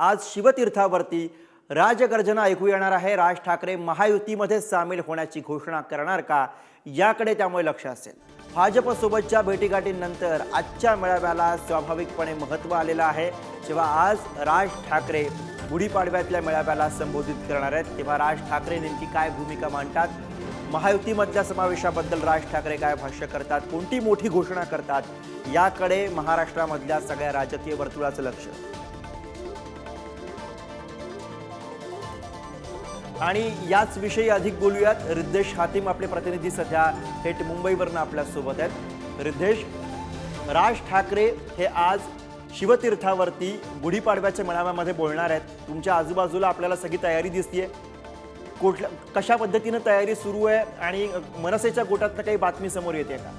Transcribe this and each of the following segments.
आज शिवतीर्थावरती राजगर्जना ऐकू येणार आहे. राज ठाकरे महायुतीमध्ये सामील होण्याची घोषणा करणार का? याकडे त्यामुळे लक्ष असेल. भाजपसोबतच्या भेटीगाठींनंतर आजच्या मेळाव्याला स्वाभाविकपणे महत्त्व आलेलं आहे. जेव्हा आज राज ठाकरे गुढीपाडव्यातल्या मेळाव्याला संबोधित करणार आहेत तेव्हा राज ठाकरे नेमकी काय भूमिका मांडतात? महायुतीमधल्या समावेशाबद्दल राज ठाकरे काय भाष्य करतात? कोणती मोठी घोषणा करतात? याकडे महाराष्ट्रामधल्या सगळ्या राजकीय वर्तुळाचं लक्ष. आणि याच विषयी अधिक बोलूयात. रिद्धेश हातीम आपले प्रतिनिधी सध्या थेट मुंबईवरनं आपल्यासोबत आहेत. रिद्धेश राज ठाकरे हे आज शिवतीर्थावरती गुढीपाडव्याच्या मेळाव्यामध्ये बोलणार आहेत. तुमच्या आजूबाजूला आपल्याला सगळी तयारी दिसतीये. कुठल्या कशा पद्धतीनं तयारी सुरू आहे आणि मनसेच्या गोटातनं काही बातमी समोर येते का?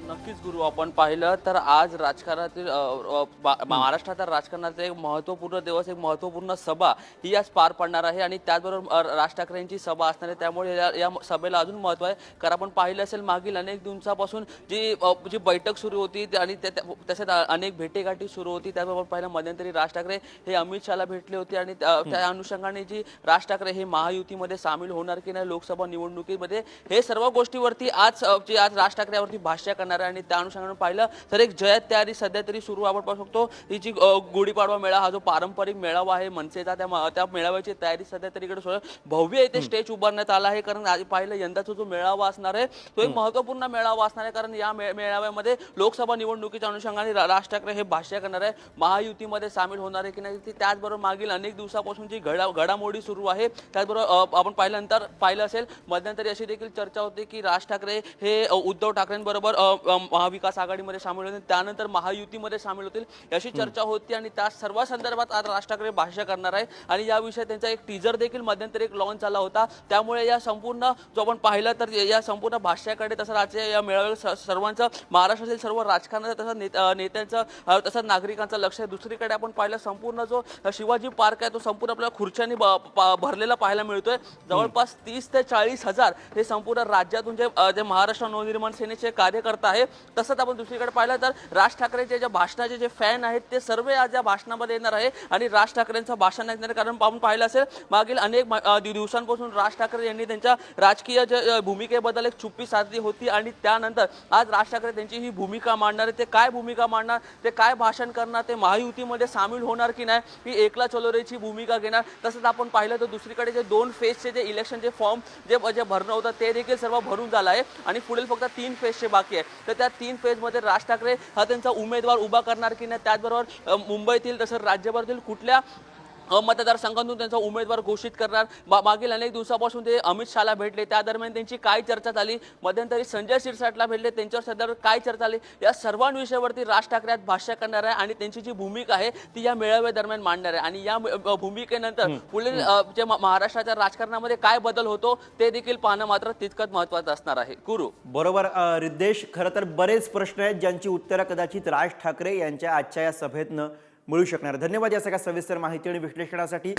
नक्कीच गुरु आपण पाहिलं तर आज राजकारणातील अ, अ, बा- महाराष्ट्रातील राजकारणाचा एक महत्त्वपूर्ण दिवस एक महत्त्वपूर्ण सभा ही आज पार पडणार आहे आणि त्याचबरोबर राज ठाकरेंची सभा असणार आहे. त्यामुळे या या सभेला अजून महत्त्व आहे. कारण आपण पाहिलं असेल मागील अनेक दिवसापासून जी जी बैठक सुरू होती आणि तसेच अनेक भेटेगाठी सुरू होती. त्याबरोबर पाहिलं मध्यंतरी राज ठाकरे हे अमित शहाला भेटले होते आणि त्या अनुषंगाने जी राज ठाकरे हे महायुतीमध्ये सामील होणार की नाही लोकसभा निवडणुकीमध्ये हे सर्व गोष्टीवरती आज जे आज राज ठाकरे यावरती भाष्य करणार आहे आणि त्या अनुषंगाने पाहिलं तर एक जयत तयारी सध्या तरी सुरू आपण पाहू शकतो. ही जी अ, गुढीपाडवा मेळा हा जो पारंपरिक मेळावा आहे मनसेचा त्या त्या मेळाव्याची तयारी सध्या तरी इकडे सुरू आहे. भव्य इथे स्टेज उभारण्यात आला आहे. कारण आज पाहिलं यंदाचा जो मेळावा असणार आहे तो एक महत्त्वपूर्ण मेळावा असणार आहे. कारण या मेळाव्यामध्ये लोकसभा निवडणुकीच्या अनुषंगाने राज ठाकरे हे भाष्य करणार आहे. महायुतीमध्ये सामील होणार आहे की नाही ते त्याचबरोबर मागील अनेक दिवसापासून जी घडा घडामोडी सुरू आहे त्याचबरोबर आपण पाहिल्यानंतर पाहिलं असेल मध्यंतरी अशी देखील चर्चा होती की राज ठाकरे हे उद्धव ठाकरेंबरोबर महाविकास आघाडीमध्ये सामील होतील. त्यानंतर महायुतीमध्ये सामील होतील. अशी चर्चा होती आणि त्या सर्व संदर्भात आज राज ठाकरे भाष्य करणार आहे. आणि याविषयी त्यांचा एक टीजर देखील मध्यंतरी एक लॉन्च झाला होता. त्यामुळे या संपूर्ण जो आपण पाहिलं तर या संपूर्ण भाष्याकडे तसं राज्य या मेळाव्या स- सर्वांचं महाराष्ट्रातील सर्व राजकारणाचं तसं नेत- नेत्यांचं तसं नागरिकांचं लक्ष आहे. दुसरीकडे आपण पाहिलं संपूर्ण जो शिवाजी पार्क आहे तो संपूर्ण आपल्याला खुर्च्यांनी भरलेला पाहायला मिळतोय. जवळपास तीस ते चाळीस हजार हे संपूर्ण राज्यातून जे महाराष्ट्र नवनिर्माण सेनेचे कार्यकर्ता आहे. तसंच आपण दुसरीकडे पाहिलं तर राज ठाकरेचे जे भाषणाचे जे फॅन आहेत ते सर्व आज या भाषणामध्ये येणार आहे. आणि राज ठाकरेंचं भाषण ऐकणार कारण आपण पाहिलं असेल मागील अनेक दिवसांपासून राज ठाकरे यांनी त्यांच्या राजकीय जे भूमिकेबद्दल एक चुप्पी साधली होती. आणि त्यानंतर आज राज ठाकरे त्यांची ही भूमिका मांडणार आहे. ते काय भूमिका मांडणार ते काय भाषण करणार ते महायुतीमध्ये सामील होणार की नाही ही एकला चलोरेची भूमिका घेणार. तसंच आपण पाहिलं तर दुसरीकडे जे दोन फेजचे जे इलेक्शनचे फॉर्म जे जे भरणं होतं ते देखील सर्व भरून झालं आहे. आणि पुढील फक्त तीन फेजचे बाकी आहे. तर त्या तीन फेजमध्ये राज ठाकरे हा त्यांचा उमेदवार उभा करणार की नाही त्याचबरोबर मुंबईतील तसंच राज्यभरातील कुठल्या मतदारसंघातून त्यांचा उमेदवार घोषित करणार. मागील अनेक दिवसापासून ते अमित शहाला भेटले. त्या दरम्यान त्यांची काय चर्चा झाली? मध्यंतरी संजय शिरसाटला भेटले. त्यांच्यावर सध्या काय चर्चा झाली? या सर्वांविषयावरती राज ठाकरे आज भाष्य करणार आहे आणि त्यांची जी भूमिका आहे ती या मेळाव्या दरम्यान मांडणार आहे. आणि या भूमिकेनंतर पुढील जे महाराष्ट्राच्या राजकारणामध्ये काय बदल होतो ते देखील पाहणं मात्र तितकंच महत्वाचं असणार आहे. गुरु. बरोबर. रिद्देश खरं तर बरेच प्रश्न आहेत ज्यांची उत्तरं कदाचित राज ठाकरे यांच्या आजच्या या सभेतनं मिळू शकणार. धन्यवाद या सगळ्या सविस्तर माहिती आणि विश्लेषणासाठी.